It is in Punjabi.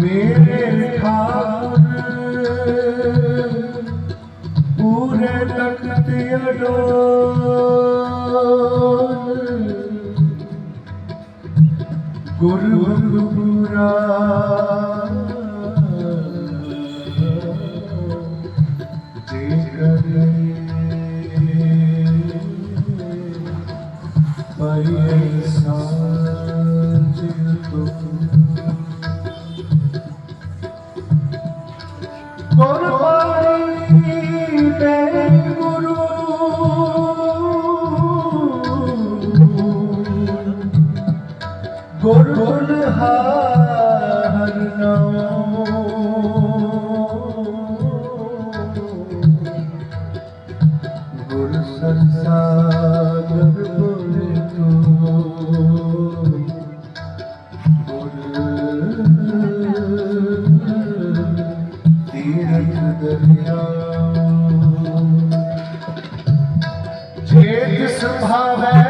ਮੇਰੇ ਠਾਕੁਰ ਪੂਰੇ ਤਖਤ ਅਡੋਲ। ਗੁਰੂ ਪੂਰਾ ਪਰਿਸਾਨ ਜਿਤ ਤੋ ਗੁਰ ਗੁਰ ਹਰਿ ਨਾਮ ਗੁਰ ਸੰਸਾਰ ਗੁਰ ਤੂੰ ਗੁਰ ਤੀਰਥ ਦਰਿਆ ਜੇ ਤਿਸ ਭਾਵੈ